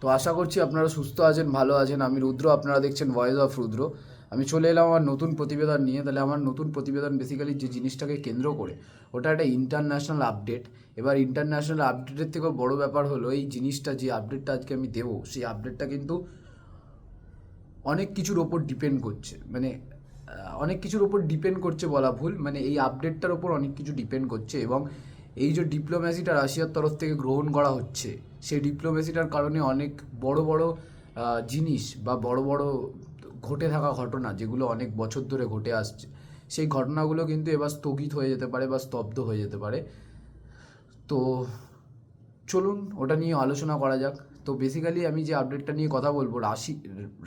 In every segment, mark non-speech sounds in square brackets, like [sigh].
তো আশা করছি আপনারা সুস্থ আছেন, ভালো আছেন। আমি রুদ্র, আপনারা দেখছেন ভয়েস অফ রুদ্র। আমি চলে এলাম আমার নতুন প্রতিবেদন নিয়ে। তাহলে আমার নতুন প্রতিবেদন বেসিক্যালি যে জিনিসটাকে কেন্দ্র করে, ওটা একটা ইন্টারন্যাশনাল আপডেট এবার ইন্টারন্যাশনাল আপডেটের থেকেও বড় ব্যাপার হলো, এই জিনিসটা, যে আপডেটটা আজকে আমি দেবো, সেই আপডেটটা কিন্তু অনেক কিছুর ওপর ডিপেন্ড করছে। মানে অনেক কিছুর ওপর ডিপেন্ড করছে বলা ভুল। মানে এই আপডেটটার ওপর অনেক কিছু ডিপেন্ড করছে এবং এই যে ডিপ্লোম্যাসিটা রাশিয়ার তরফ থেকে গ্রহণ করা হচ্ছে, সেই ডিপ্লোম্যাসিটার কারণে অনেক বড় বড় জিনিস বা বড় বড় ঘটে থাকা ঘটনা যেগুলো অনেক বছর ধরে ঘটে আসছে, সেই ঘটনাগুলো কিন্তু এবার স্থগিত হয়ে যেতে পারে বা স্তব্ধ হয়ে যেতে পারে। তো চলুন ওটা নিয়ে আলোচনা করা যাক। তো বেসিক্যালি আমি যে আপডেটটা নিয়ে কথা বলব, রাশি,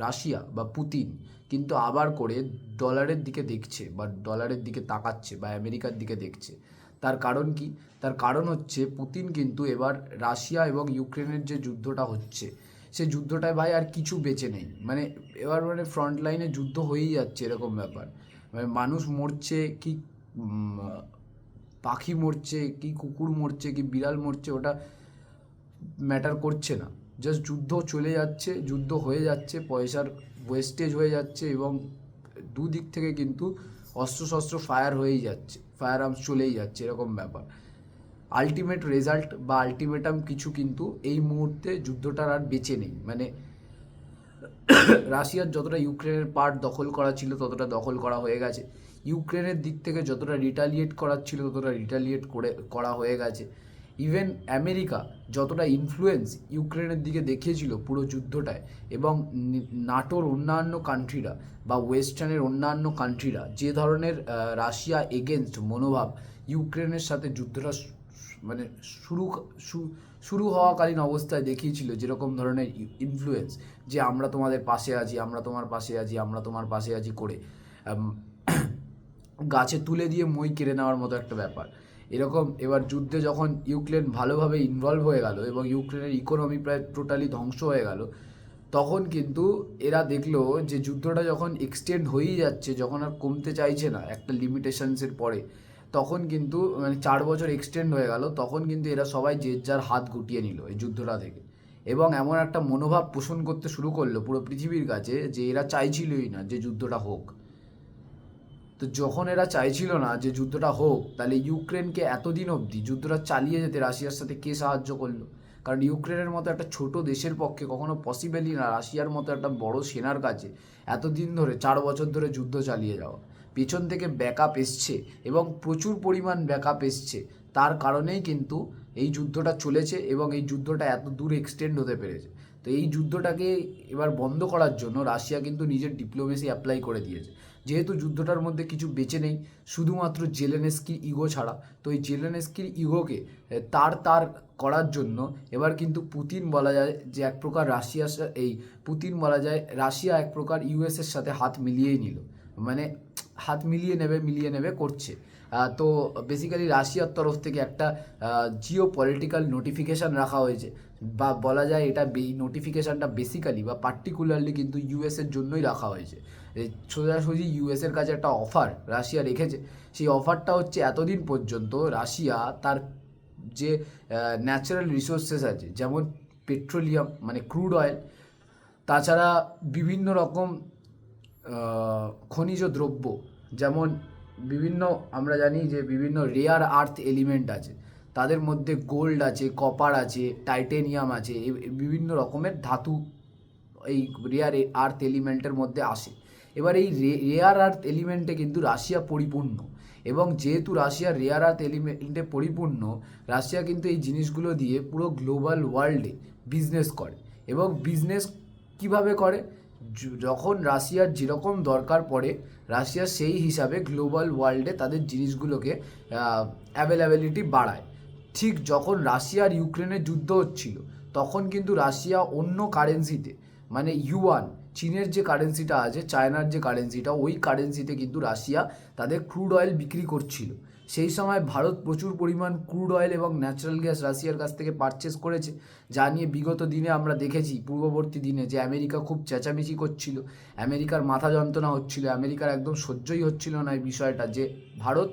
রাশিয়া বা পুতিন কিন্তু আবার করে ডলারের দিকে দেখছে বা ডলারের দিকে তাকাচ্ছে বা আমেরিকার দিকে দেখছে। তার কারণ কি? তার কারণ হচ্ছে পুতিন কিন্তু এবার রাশিয়া এবং ইউক্রেনের যে যুদ্ধটা হচ্ছে, সে যুদ্ধটায় ভাই আর কিছু বেঁচে নেই। মানে এবার মানে ফ্রন্ট লাইনে যুদ্ধ হয়েই যাচ্ছে এরকম ব্যাপার। মানে মানুষ মরছে কি পাখি মরছে কি, কুকুর মরছে কি, বিড়াল মরছে, ওটা ম্যাটার করছে না। জাস্ট যুদ্ধ চলে যাচ্ছে, যুদ্ধ হয়ে যাচ্ছে, পয়সার ওয়েস্টেজ হয়ে যাচ্ছে এবং দুদিক থেকে কিন্তু অস্ত্রশস্ত্র ফায়ার হয়েই যাচ্ছে। ফায়ার আর্মস চলেই যাচ্ছে, এরকম ব্যাপার। আলটিমেট রেজাল্ট বা আলটিমেটাম কিছু কিন্তু এই মুহূর্তে যুদ্ধটার আর বেঁচে নেই। মানে রাশিয়ার যতটা ইউক্রেনের পার্ট দখল করা ছিল, ততটা দখল করা হয়ে গেছে। ইউক্রেনের দিক থেকে যতটা রিটালিয়েট করার ছিল, ততটা রিটালিয়েট করে, করা হয়ে গেছে। ইভেন আমেরিকা যতটা ইনফ্লুয়েন্স ইউক্রেনের দিকে দেখিয়েছিল পুরো যুদ্ধটায় এবং নাটোর অন্যান্য কান্ট্রিরা বা ওয়েস্টার্নের অন্যান্য কান্ট্রিরা যে ধরনের রাশিয়া এগেনস্ট মনোভাব ইউক্রেনের সাথে যুদ্ধটা মানে শুরু শুরু হওয়াকালীন অবস্থায় দেখিয়েছিল যেরকম ধরনের ইনফ্লুয়েন্স যে আমরা তোমাদের পাশে আছি, আমরা তোমার পাশে আছি, আমরা তোমার পাশে আছি করে [clears throat] গাছে তুলে দিয়ে মই কেড়ে নেওয়ার মতো একটা ব্যাপার। এরকম এবার যুদ্ধে যখন ইউক্রেন ভালোভাবে ইনভলভ হয়ে গেল এবং ইউক্রেনের ইকোনমি প্রায় টোটালি ধ্বংস হয়ে গেল, তখন কিন্তু এরা দেখল যে যুদ্ধটা যখন এক্সটেন্ড হয়েই যাচ্ছে, যখন আর কমতে চাইছে না একটা লিমিটেশনসের পরে, তখন কিন্তু মানে চার বছর এক্সটেন্ড হয়ে গেল, তখন কিন্তু এরা সবাই যে যার হাত গুটিয়ে নিল এই যুদ্ধটা থেকে। এবং এমন একটা মনোভাব পোষণ করতে শুরু করল পুরো পৃথিবীর কাছে যে এরা চাইছিলই না যে যুদ্ধটা হোক। তো যখন এরা চাইছিল না যে যুদ্ধটা হোক, তাহলে ইউক্রেনকে এতদিন অবধি যুদ্ধটা চালিয়ে যেতে রাশিয়ার সাথে কে সাহায্য করল? কারণ ইউক্রেনের মতো একটা ছোট দেশের পক্ষে কখনো পসিবলই না, রাশিয়ার মতো একটা বড় সেনার কাছে এতদিন ধরে, চার বছর ধরে যুদ্ধ চালিয়ে যাওয়া। পেছন থেকে ব্যাকআপ এসছে এবং প্রচুর পরিমাণ ব্যাকআপ এসছে। তার কারণেই কিন্তু এই যুদ্ধটা চলেছে এবং এই যুদ্ধটা এত দূর এক্সটেন্ড হতে পেরেছে। তো এই যুদ্ধটাকে এবার বন্ধ করার জন্য রাশিয়া কিন্তু নিজের ডিপ্লোমেসি অ্যাপ্লাই করে দিয়েছে। যেহেতু যুদ্ধটার মধ্যে কিছু বেঁচে নেই, শুধুমাত্র জেলেনেস্কির ইগো ছাড়া। তো এই জেলেনেস্কির ইগোকে তার তার করার জন্য এবার কিন্তু পুতিন বলা যায় যে এক প্রকার রাশিয়ার এই পুতিন বলা যায় রাশিয়া এক প্রকার ইউএসের সাথে হাত মিলিয়েই নিল। মানে হাত মিলিয়ে নেবে মিলিয়ে নেবে করছে। তো বেসিক্যালি রাশিয়ার তরফ থেকে একটা জিও পলিটিক্যাল নোটিফিকেশান রাখা হয়েছে। বা বলা যায় এটা নোটিফিকেশানটা বেসিক্যালি বা পার্টিকুলারলি কিন্তু ইউএসের জন্যই রাখা হয়েছে। সোজাসুজি ইউএসের কাছে একটা অফার রাশিয়া রেখেছে। সেই অফারটা হচ্ছে এতদিন পর্যন্ত রাশিয়া তার যে ন্যাচারাল রিসোর্সেস আছে, যেমন পেট্রোলিয়াম মানে ক্রুড অয়েল তাছাড়া বিভিন্ন রকম খনিজ দ্রব্য, যেমন বিভিন্ন, আমরা জানি যে বিভিন্ন রেয়ার আর্থ এলিমেন্ট আছে, তাদের মধ্যে গোল্ড আছে কপার আছে টাইটেনিয়াম আছে বিভিন্ন রকমের ধাতু এই রেয়ার আর্থ এলিমেন্টের মধ্যে আসে। এবার এই রেয়ার আর্থ এলিমেন্টে কিন্তু রাশিয়া পরিপূর্ণ। এবং যেহেতু রাশিয়া রেয়ার আর্থ এলিমেন্টে পরিপূর্ণ, রাশিয়া কিন্তু এই জিনিসগুলো দিয়ে পুরো গ্লোবাল ওয়ার্ল্ডে বিজনেস করে। এবং বিজনেস কীভাবে করে? যখন রাশিয়ার যেরকম দরকার পড়ে, রাশিয়া সেই হিসাবে গ্লোবাল ওয়ার্ল্ডে তাদের জিনিসগুলোকে অ্যাভেলেবিলিটি বাড়ায়। ঠিক যখন রাশিয়া আর ইউক্রেনের যুদ্ধ হচ্ছিল, তখন কিন্তু রাশিয়া অন্য কারেন্সিতে মানে ইউয়ান চীনের যে কারেন্সিটা আছে, চায়নার যে কারেন্সিটা ওই কারেন্সিতে কিন্তু রাশিয়া তাদের ক্রুড অয়েল বিক্রি করছিল। সেই সময় ভারত প্রচুর পরিমাণ ক্রুড অয়েল এবং ন্যাচারাল গ্যাস রাশিয়ার কাছ থেকে পারচেস করেছে, যা নিয়ে বিগত দিনে আমরা দেখেছি, পূর্ববর্তী দিনে যে আমেরিকা খুব চেঁচামেচি করছিল, আমেরিকার মাথা যন্ত্রণা হচ্ছিল, আমেরিকার একদম সহ্যই হচ্ছিল না এই বিষয়টা যে ভারত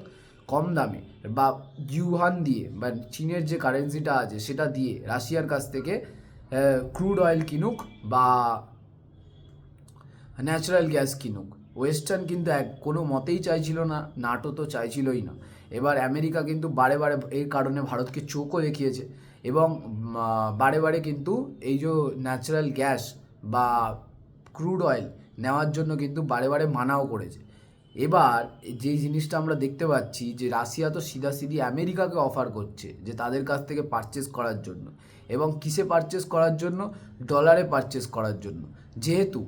কম দামে বা ইউহান দিয়ে বা চীনের যে কারেন্সিটা আছে, সেটা দিয়ে রাশিয়ার কাছ থেকে ক্রুড অয়েল কিনুক বা ন্যাচারাল গ্যাস কিনুক। ওয়েস্টার্ন কিন্তু এক কোনো মতেই চাইছিল না, নাটো তো চাইছিলই না। এবার আমেরিকা কিন্তু বারে বারে এই কারণে ভারতকে চোখও দেখিয়েছে এবং বারে বারে কিন্তু এই যে ন্যাচারাল গ্যাস বা ক্রুড অয়েল নেওয়ার জন্য কিন্তু বারে বারে মানাও করেছে। এবার যেই জিনিসটা আমরা দেখতে পাচ্ছি যে রাশিয়া তো সিধাসিধি আমেরিকাকে অফার করছে যে তাদের কাছ থেকে পারচেস করার জন্য এবং কিসে পারচেস করার জন্য? ডলারে পারচেস করার জন্য। যেহেতু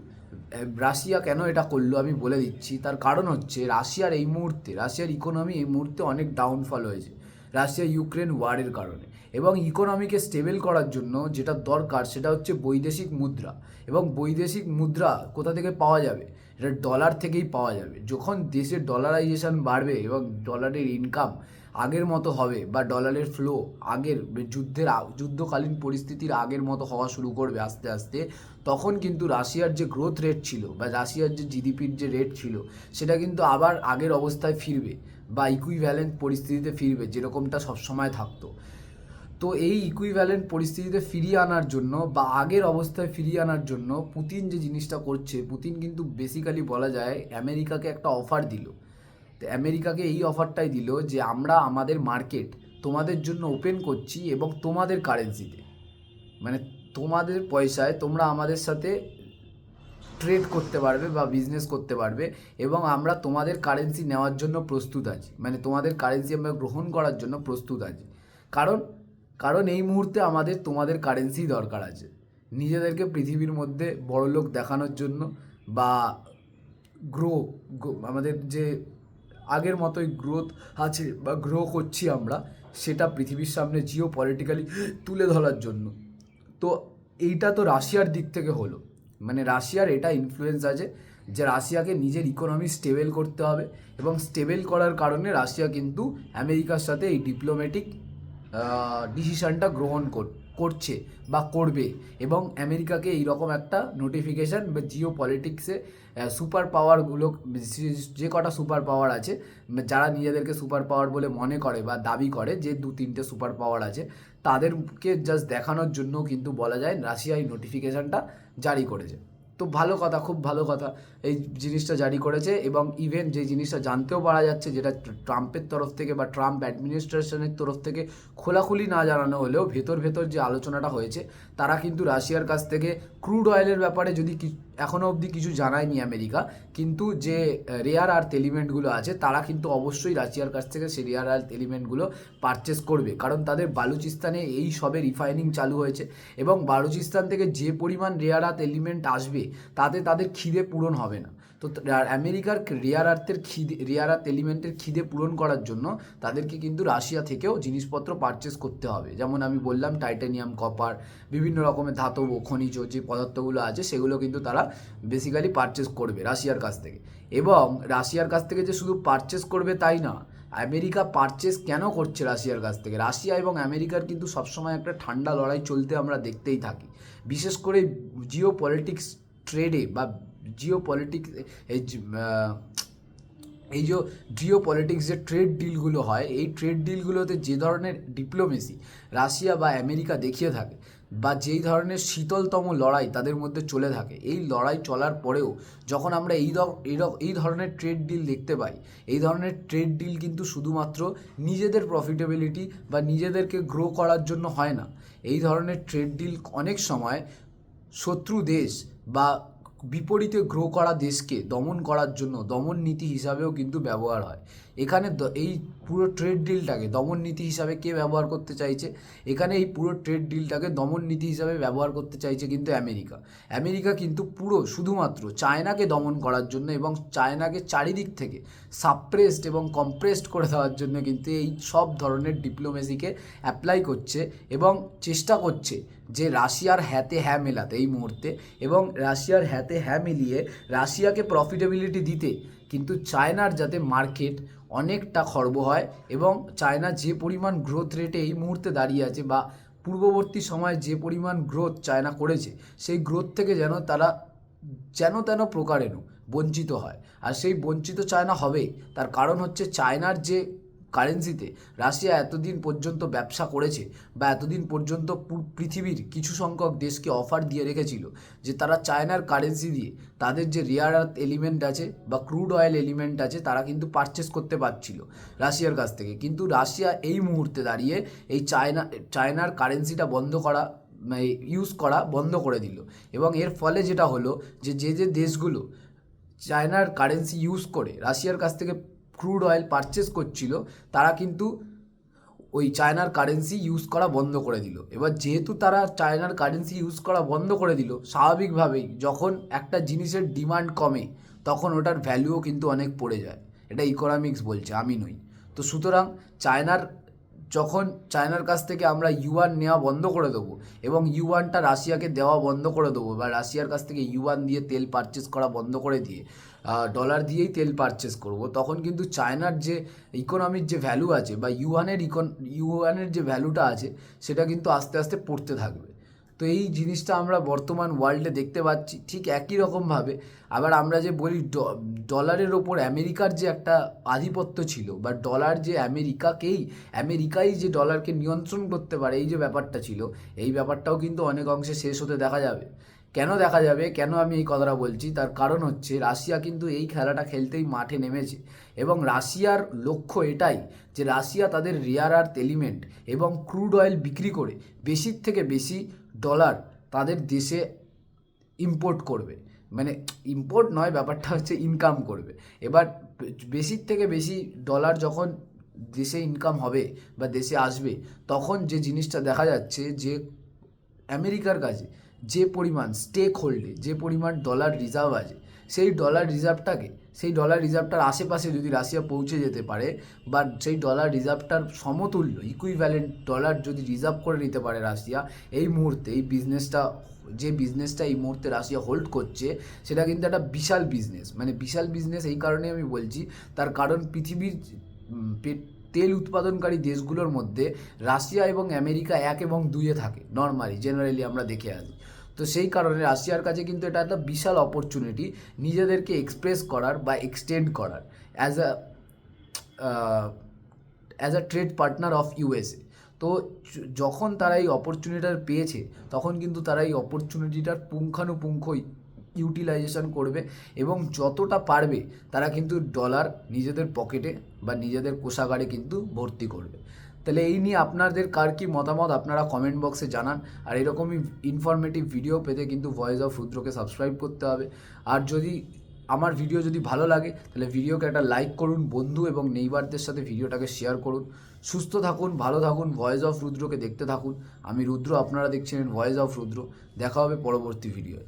রাশিয়া কেন এটা করল আমি বলে দিচ্ছি। তার কারণ হচ্ছে রাশিয়ার এই মুহূর্তে, রাশিয়ার ইকোনমি এই মুহূর্তে অনেক ডাউনফল হয়েছে। রাশিয়া ইউক্রেন ওয়ারের কারণে। এবং ইকোনমিকে স্টেবল করার জন্য যেটা দরকার সেটা হচ্ছে বৈদেশিক মুদ্রা। এবং বৈদেশিক মুদ্রা কোথা থেকে পাওয়া যাবে? এটা ডলার থেকেই পাওয়া যাবে। যখন দেশের ডলারাইজেশন বাড়বে এবং ডলারের ইনকাম আগের মতো হবে বা ডলারের ফ্লো আগের যুদ্ধের যুদ্ধকালীন পরিস্থিতির আগের মতো হওয়া শুরু করবে আস্তে আস্তে, তখন কিন্তু রাশিয়ার যে গ্রোথ রেট ছিল বা রাশিয়ার যে জিডিপির যে রেট ছিল, সেটা কিন্তু আবার আগের অবস্থায় ফিরবে বা ইকুইভ্যালেন্ট পরিস্থিতিতে ফিরবে, যেরকমটা সবসময় থাকতো। তো এই ইকুইভ্যালেন্ট পরিস্থিতিতে ফিরিয়ে আনার জন্য বা আগের অবস্থায় ফিরিয়ে আনার জন্য পুতিন যে জিনিসটা করছে, পুতিন কিন্তু বেসিক্যালি বলা যায়, আমেরিকাকে একটা অফার দিল। তো আমেরিকাকে এই অফারটাই দিল যে আমরা আমাদের মার্কেট তোমাদের জন্য ওপেন করছি এবং তোমাদের কারেন্সিতে মানে তোমাদের পয়সায় তোমরা আমাদের সাথে ট্রেড করতে পারবে বা বিজনেস করতে পারবে এবং আমরা তোমাদের কারেন্সি নেওয়ার জন্য প্রস্তুত আছি। মানে তোমাদের কারেন্সি আমরা গ্রহণ করার জন্য প্রস্তুত আছি। কারণ কারণ এই মুহূর্তে আমাদের তোমাদের কারেন্সি দরকার আছে। নিজেদেরকে পৃথিবীর মধ্যে বড়লোক দেখানোর জন্য বা গ্রো আমাদের যে আগের মতোই গ্রোথ আছে বা গ্রো করছি আমরা, সেটা পৃথিবীর সামনে জিও পলিটিক্যালি তুলে ধরার জন্য। তো এইটা তো রাশিয়ার দিক থেকে হলো। মানে রাশিয়ার এটা ইনফ্লুয়েন্স আছে যে রাশিয়াকে নিজের ইকোনমি স্টেবল করতে হবে এবং স্টেবল করার কারণে রাশিয়া কিন্তু আমেরিকার সাথে এই ডিপ্লোম্যাটিক ডিসিশানটা গ্রহণ কর- করছে বা করবে এবং আমেরিকাকে এইরকম একটা নোটিফিকেশান বা জিও পলিটিক্সে সুপার পাওয়ারগুলো যে কটা সুপার পাওয়ার আছে, যারা নিজেদেরকে সুপার পাওয়ার বলে মনে করে বা দাবি করে, যে দু, তিনটে সুপার পাওয়ার আছে, তাদেরকে জাস্ট দেখানোর জন্য কিন্তু বলা যায় রাশিয়া এই নোটিফিকেশানটা জারি করেছে। তো ভালো কথা, খুব ভালো কথা। এই জিনিসটা জারি করেছে এবং ইভেন যে জিনিসটা জানতেও পারা যাচ্ছে যেটা ট্রাম্পের তরফ থেকে বা ট্রাম্প অ্যাডমিনিস্ট্রেশনের তরফ থেকে খোলাখুলি না জানানো হলেও ভেতর ভেতর যে আলোচনাটা হয়েছে, তারা কিন্তু রাশিয়ার কাছ থেকে ক্রুড অয়েলের ব্যাপারে যদি এখনও অবধি কিছু জানায়নি আমেরিকা, কিন্তু যে রেয়ার আর্থ এলিমেন্টগুলো আছে, তারা কিন্তু অবশ্যই রাশিয়ার কাছ থেকে সেই রেয়ার আর্থ এলিমেন্টগুলো পারচেস করবে। কারণ তাদের বালুচিস্তানে এই সবে রিফাইনিং চালু হয়েছে এবং বালুচিস্তান থেকে যে পরিমাণ রেয়ার আর্থ এলিমেন্ট আসবে তাতে তাদের খিদে পূরণ হবে না। তো আমেরিকার রেয়ার আর্থের খিদে রেয়ার আর্থ এলিমেন্টের খিদে পূরণ করার জন্য তাদেরকে কিন্তু রাশিয়া থেকেও জিনিসপত্র পারচেস করতে হবে। যেমন আমি বললাম টাইটানিয়াম কপার বিভিন্ন রকমের ধাতব খনিজ যে পদার্থগুলো আছে, সেগুলো কিন্তু তারা বেসিক্যালি পারচেস করবে রাশিয়ার কাছ থেকে। এবং রাশিয়ার কাছ থেকে যে শুধু পারচেস করবে তাই না, আমেরিকা পারচেস কেন করছে রাশিয়ার কাছ থেকে? রাশিয়া এবং আমেরিকার কিন্তু সবসময় একটা ঠান্ডা লড়াই চলতে আমরা দেখতেই থাকি। বিশেষ করে জিও পলিটিক্স ট্রেডে বা জিও পলিটিক্স এই যে, এই যে জিও পলিটিক্স যে ট্রেড ডিলগুলো হয় এই ট্রেড ডিলগুলোতে যে ধরনের ডিপ্লোমেসি রাশিয়া বা আমেরিকা দেখিয়ে থাকে বা যেই ধরনের শীতলতম লড়াই তাদের মধ্যে চলে থাকে এই লড়াই চলার পরেও যখন আমরা এই এই ধরনের ট্রেড ডিল দেখতে পাই এই ধরনের ট্রেড ডিল কিন্তু শুধুমাত্র নিজেদের প্রফিটেবিলিটি বা নিজেদেরকে গ্রো করার জন্য হয় না। এই ধরনের ট্রেড ডিল অনেক সময় শত্রু দেশ বা বিপরীতে গ্রো করা দেশকে দমন করার জন্য দমন নীতি হিসাবেও কিন্তু ব্যবহার হয়। এখানে এই পুরো ট্রেড ডিলটাকে দমন নীতি হিসাবে কে ব্যবহার করতে চাইছে? এখানে এই পুরো ট্রেড ডিলটাকে দমন নীতি হিসাবে ব্যবহার করতে চাইছে কিন্তু আমেরিকা। আমেরিকা কিন্তু পুরো শুধুমাত্র চায়নাকে দমন করার জন্য এবং চায়নাকে চারিদিক থেকে সাপ্রেসড এবং কম্প্রেসড করে দেওয়ার জন্য কিন্তু এই সব ধরনের ডিপ্লোমেসিকে অ্যাপ্লাই করছে এবং চেষ্টা করছে যে রাশিয়ার হ্যাতে হ্যাঁ মেলাতে এই মুহূর্তে এবং রাশিয়ার হ্যাতে হ্যাঁ মিলিয়ে রাশিয়াকে প্রফিটেবিলিটি দিতে। কিন্তু চায়নার যাতে মার্কেট অনেকটা খর্ব হয় এবং চায়না যে পরিমাণ গ্রোথ রেটে এই মুহূর্তে দাঁড়িয়ে আছে বা পূর্ববর্তী সময়ে যে পরিমাণ গ্রোথ চায়না করেছে, সেই গ্রোথ থেকে যেন তারা যেন তেন প্রকারেণ বঞ্চিত হয়। আর সেই বঞ্চিত চায়না হবে, তার কারণ হচ্ছে চায়নার যে কারেন্সিতে রাশিয়া এতদিন পর্যন্ত ব্যবসা করেছে বা এতদিন পর্যন্ত পৃথিবীর কিছু সংখ্যক দেশকে অফার দিয়ে রেখেছিল যে তারা চায়নার কারেন্সি দিয়ে তাদের যে রেয়ার আর্থ এলিমেন্ট আছে বা ক্রুড অয়েল এলিমেন্ট আছে তারা কিন্তু পারচেস করতে পারছিল রাশিয়ার কাছ থেকে। কিন্তু রাশিয়া এই মুহূর্তে দাঁড়িয়ে এই চায়না, চায়নার কারেন্সিটা বন্ধ করা ইউজ করা বন্ধ করে দিল। এবং এর ফলে যেটা হলো যে যে যে দেশগুলো চায়নার কারেন্সি ইউজ করে রাশিয়ার কাছ থেকে ক্রুড অয়েল পারচেস করছিল, তারা কিন্তু ওই চায়নার কারেন্সি ইউজ করা বন্ধ করে দিল। এবার যেহেতু তারা চায়নার কারেন্সি ইউজ করা বন্ধ করে দিল, স্বাভাবিকভাবেই যখন একটা জিনিসের ডিমান্ড কমে, তখন ওটার ভ্যালুও কিন্তু অনেক পড়ে যায়। এটা ইকোনমিক্স বলছে, আমি নই। তো সুতরাং চায়নার যখন চায়নার কাছ থেকে আমরা ইউয়ান নেওয়া বন্ধ করে দেবো এবং ইউয়ানটা রাশিয়াকে দেওয়া বন্ধ করে দেবো বা রাশিয়ার কাছ থেকে ইউয়ান দিয়ে তেল পারচেস করা বন্ধ করে দিয়ে ডলার দিয়েই তেল পারচেস করব, তখন কিন্তু চায়নার যে ইকোনমির যে ভ্যালু আছে বা ইউয়ানের ইকন ইউয়ানের যে ভ্যালুটা আছে, সেটা কিন্তু আস্তে আস্তে পড়তে থাকবে। তো এই জিনিসটা আমরা বর্তমান ওয়ার্ল্ডে দেখতে পাচ্ছি, ঠিক একই রকমভাবে আবার আমরা যে বলি ডলারের ওপর আমেরিকার যে একটা আধিপত্য ছিল, বা ডলার যে আমেরিকাকেই, আমেরিকাই যে ডলারকে নিয়ন্ত্রণ করতে পারে, এই যে ব্যাপারটা ছিল, এই ব্যাপারটাও কিন্তু অনেক অংশে শেষ হতে দেখা যাবে। কেন দেখা যাবে? কেন আমি এই কথাটা বলছি? তার কারণ হচ্ছে, রাশিয়া কিন্তু এই খেলাটা খেলতেই মাঠে নেমেছে। এবং রাশিয়ার লক্ষ্য এটাই যে রাশিয়া তাদের রেয়ার আর্থ এলিমেন্ট এবং ক্রুড অয়েল বিক্রি করে বেশির থেকে বেশি ডলার তাদের দেশে ইম্পোর্ট করবে। মানে ইম্পোর্ট নয়, ব্যাপারটা হচ্ছে ইনকাম করবে। এবার বেশির থেকে বেশি ডলার যখন দেশে ইনকাম হবে বা দেশে আসবে, তখন যে জিনিসটা দেখা যাচ্ছে যে আমেরিকার কাছে যে পরিমাণ স্টেক হোল্ডে যে পরিমাণ ডলার রিজার্ভ আছে, সেই ডলার রিজার্ভটাকে সেই ডলার রিজার্ভটার আশেপাশে যদি রাশিয়া পৌঁছে যেতে পারে, বা সেই ডলার রিজার্ভটার সমতুল্য ইকুইভ্যালেন্ট ডলার যদি রিজার্ভ করে নিতে পারে রাশিয়া, এই মুহূর্তে, এই বিজনেসটা যে বিজনেসটা এই মুহূর্তে রাশিয়া হোল্ড করছে, সেটা কিন্তু একটা বিশাল বিজনেস মানে বিশাল বিজনেস এই কারণে আমি বলছি, তার কারণ পৃথিবীর তেল উৎপাদনকারী দেশগুলোর মধ্যে রাশিয়া এবং আমেরিকা এক এবং দুইয়ে থাকে। নর্মালি জেনারেলি আমরা দেখে আসি। তো সেই কারণে রাশিয়ার কাছে কিন্তু এটা একটা বিশাল অপরচুনিটি নিজেদেরকে এক্সপ্রেস করার বা এক্সটেন্ড করার। As a as a trade partner of USA তো যখন তারা এই অপরচুনিটিটা পেয়েছে, তখন কিন্তু তারা এই অপরচুনিটিটার পুঙ্খানুপুঙ্খ ইউটিলাইজেশন করবে এবং যতটা পারবে তারা কিন্তু ডলার নিজেদের পকেটে বা নিজেদের কোষাগারে কিন্তু ভর্তি করবে। তাহলে এই নিয়ে আপনাদের কার কি মতামত আপনারা কমেন্ট বক্সে জানান। আর এরকমই ইনফরমেটিভ ভিডিও পেতে কিন্তু ভয়েস অফ রুদ্রকে সাবস্ক্রাইব করতে হবে। আর যদি আমার ভিডিও যদি ভালো লাগে, তাহলে ভিডিওকে একটা লাইক করুন বন্ধু এবং নেইবারদের সাথে ভিডিওটাকে শেয়ার করুন। সুস্থ থাকুন, ভালো থাকুন ভয়েস অফ রুদ্রকে দেখতে থাকুন। আমি রুদ্র, আপনারা দেখছিলেন ভয়েস অফ রুদ্র দেখা হবে পরবর্তী ভিডিওয়